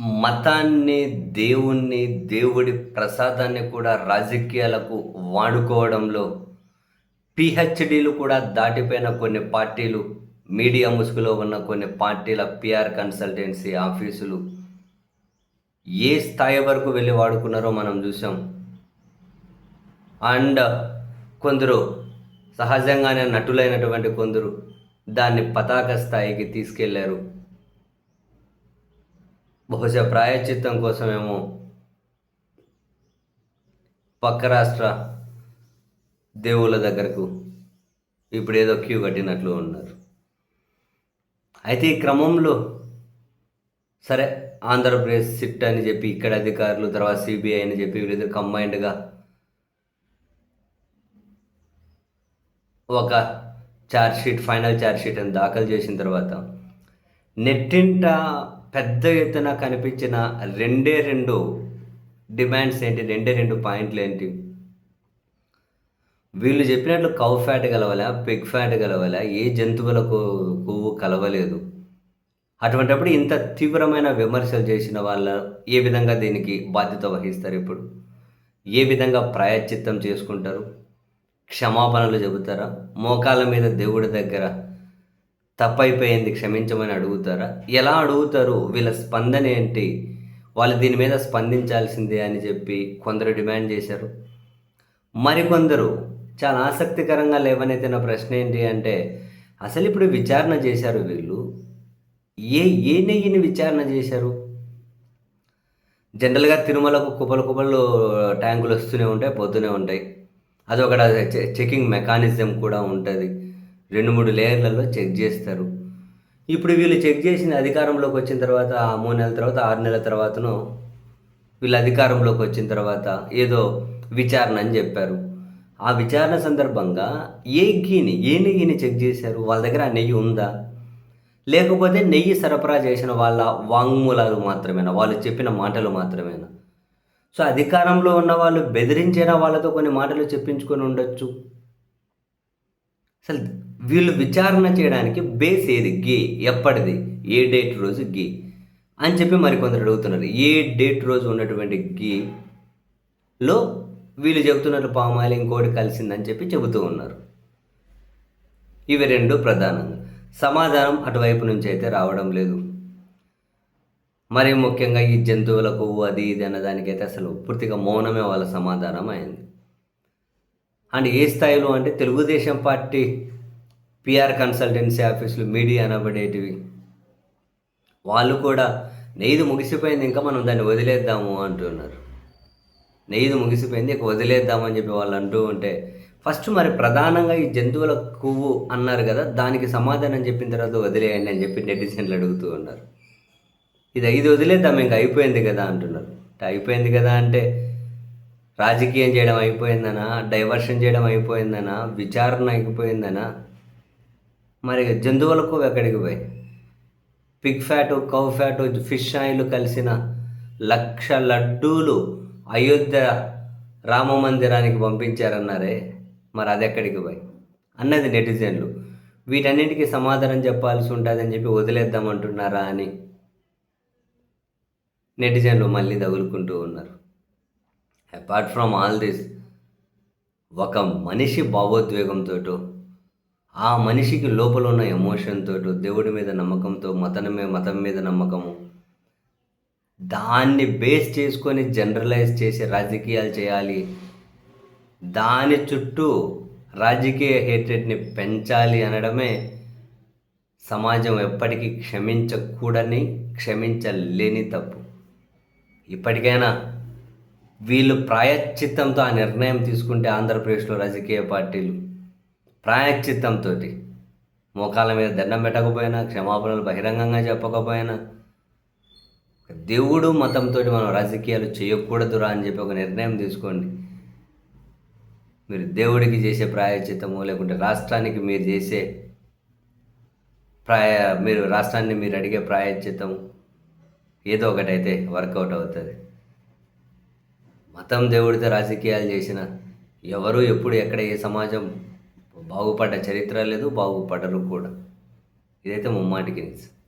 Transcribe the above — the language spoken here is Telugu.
మతాన్ని దేవుణ్ణి దేవుడి ప్రసాదాన్ని కూడా రాజకీయాలకు వాడుకోవడంలో పిహెచ్డీలు కూడా దాటిపోయిన కొన్ని పార్టీలు మీడియా ముసుగులో ఉన్న కొన్ని పార్టీల పిఆర్ కన్సల్టెన్సీ ఆఫీసులు ఏ స్థాయి వరకు వెళ్ళి వాడుకున్నారో మనం చూసాం. అండ్ కొందరు సహజంగానే నటులైనటువంటి కొందరు దాన్ని పతాక స్థాయికి తీసుకెళ్ళారు. బహుశా ప్రాయశ్చిత్తం కోసమేమో. పక్క రాష్ట్ర దేవుళ్ళ దగ్గరకు ఇప్పుడు ఏదో క్యూ కట్టినట్లు ఉన్నారు. అయితే ఈ క్రమంలో సరే ఆంధ్రప్రదేశ్ సిట్ అని చెప్పి ఇక్కడ అధికారులు తర్వాత సిబిఐ అని చెప్పి వీళ్ళిద్దరు కంబైన్డ్గా ఒక charge sheet final charge sheet అని దాఖలు చేసిన తర్వాత నెట్టింట పెద్ద ఎత్తున కనిపించిన రెండే రెండు డిమాండ్స్ ఏంటి? రెండే రెండు పాయింట్లు ఏంటి? వీళ్ళు చెప్పినట్లు కౌ ఫ్యాట్ కలవల పిగ్ ఫ్యాట్ కలవాలా ఏ జంతువులకు కొవ్వు కలవలేదు. అటువంటిప్పుడు ఇంత తీవ్రమైన విమర్శలు చేసిన వాళ్ళ ఏ విధంగా దీనికి బాధ్యత వహిస్తారు ఇప్పుడు? ఏ విధంగా ప్రాయశ్చిత్తం చేసుకుంటారు? క్షమాపణలు చెబుతారా? మోకాళ్ళ మీద దేవుడి దగ్గర తప్పైపోయింది క్షమించమని అడుగుతారా ఎలా అడుగుతారు వీళ్ళ స్పందన ఏంటి వాళ్ళు దీని మీద స్పందించాల్సిందే అని చెప్పి కొందరు డిమాండ్ చేశారు మరికొందరు చాలా ఆసక్తికరంగా లేవనైతే నా ప్రశ్న ఏంటి అంటే అసలు ఇప్పుడు విచారణ చేశారు వీళ్ళు ఏ ఏ నెయ్యిని విచారణ చేశారు జనరల్గా తిరుమలకు కుప్పలు కుప్పలు ట్యాంకులు వస్తూనే ఉంటాయి పోతూనే ఉంటాయి అది ఒక చెకింగ్ మెకానిజం కూడా ఉంటుంది రెండు మూడు లేయర్లలో చెక్ చేస్తారు. ఇప్పుడు వీళ్ళు చెక్ చేసిన అధికారంలోకి వచ్చిన తర్వాత ఆ మూడు నెలల తర్వాత ఆరు నెలల తర్వాతను వీళ్ళు అధికారంలోకి వచ్చిన తర్వాత ఏదో విచారణ అని చెప్పారు. ఆ విచారణ సందర్భంగా ఏ గీని ఏ నెయ్యిని చెక్ చేశారు? వాళ్ళ దగ్గర ఆ నెయ్యి ఉందా? లేకపోతే నెయ్యి సరఫరా చేసిన వాళ్ళ వాంగ్మూలాలు మాత్రమేనా? వాళ్ళు చెప్పిన మాటలు మాత్రమేనా? సో అధికారంలో ఉన్న వాళ్ళు బెదిరించేనా వాళ్ళతో కొన్ని మాటలు చెప్పించుకొని ఉండొచ్చు. అసలు వీళ్ళు విచారణ చేయడానికి బేస్ ఏది? గే. ఎప్పటిది? ఏ డేట్ రోజు గే. అని చెప్పి మరికొందరు అడుగుతున్నారు. ఏ డేట్ రోజు ఉన్నటువంటి గీలో వీళ్ళు చెబుతున్నారు పామాయిల్ ఇంకోటి కలిసిందని చెప్పి చెబుతూ ఉన్నారు. ఇవి రెండు ప్రధానంగా. సమాధానం అటువైపు నుంచి అయితే రావడం లేదు. మరి ముఖ్యంగా ఈ జంతువుల కొవ్వు అది ఇది అన్నదానికైతే అసలు పూర్తిగా మౌనమే వాళ్ళ సమాధానం అయింది. అండ్ ఏ స్థాయిలో అంటే తెలుగుదేశం పార్టీ పిఆర్ కన్సల్టెన్సీ ఆఫీసులు మీడియా అనబడేటివి. వాళ్ళు కూడా నెయ్యి ముగిసిపోయింది ఇంకా మనం దాన్ని వదిలేద్దాము అంటున్నారు. నెయ్యి ముగిసిపోయింది ఇక వదిలేద్దామని చెప్పి వాళ్ళు అంటూ ఉంటే ఫస్ట్ మరి ప్రధానంగా ఈ జంతువుల కొవ్వు అన్నారు కదా దానికి సమాధానం చెప్పిన తర్వాత వదిలేయండి అని చెప్పి నెటిజన్లు అడుగుతూ ఉన్నారు. ఇది ఐదు వదిలేద్దాం ఇంకా అయిపోయింది కదా అంటున్నారు. అయిపోయింది కదా అంటే రాజకీయం చేయడం అయిపోయిందనా? డైవర్షన్ చేయడం అయిపోయిందనా? విచారణ అయిపోయిందనా? మరి జంతువులకు ఎక్కడికి పోయి? Pig fat cow fat fish oil కలిసిన లక్ష లడ్డూలు అయోధ్య రామ మందిరానికి పంపించారన్నారే మరి అది ఎక్కడికి పోయి? అన్నది నెటిజన్లు. వీటన్నిటికీ సమాధానం చెప్పాల్సి ఉంటుందని చెప్పి వదిలేద్దామంటున్నారా అని నెటిజన్లు మళ్ళీ తగులుకుంటూ ఉన్నారు. అపార్ట్ ఫ్రమ్ ఆల్ దిస్ ఒక మనిషి భావోద్వేగంతో ఆ మనిషికి లోపల ఉన్న ఎమోషన్తో దేవుడి మీద నమ్మకంతో మతం మతం మీద నమ్మకము. దాన్ని బేస్ చేసుకొని జనరలైజ్ చేసి రాజకీయాలు చేయాలి. దాని చుట్టూ రాజకీయ హేట్రెడ్ని పెంచాలి అనడమే సమాజం ఎప్పటికీ క్షమించకూడని క్షమించలేని తప్పు. ఇప్పటికైనా వీళ్ళు ప్రాయశ్చిత్తంతో ఆ నిర్ణయం తీసుకుంటే ఆంధ్రప్రదేశ్లో రాజకీయ పార్టీలు ప్రాయశ్చిత్తంతో మోకాళ్ళ మీద దండం పెట్టకపోయినా క్షమాపణలు బహిరంగంగా చెప్పకపోయినా దేవుడు మతంతో మనం రాజకీయాలు చేయకూడదురా అని చెప్పి ఒక నిర్ణయం తీసుకోండి. మీరు దేవుడికి చేసే ప్రాయశ్చిత్తము లేకుంటే రాష్ట్రానికి మీరు చేసే ప్రాయ మీరు రాష్ట్రాన్ని మీరు అడిగే ప్రాయశ్చిత్తము ఏదో ఒకటైతే వర్కౌట్ అవుతుంది. మతం దేవుడితో రాజకీయాలు చేసిన ఎవరు ఎప్పుడు ఎక్కడ ఏ సమాజం బాగుపడ్డ చరిత్ర లేదు బాగుపడరు కూడా. ఇదైతే ముమ్మాటికి నిజం.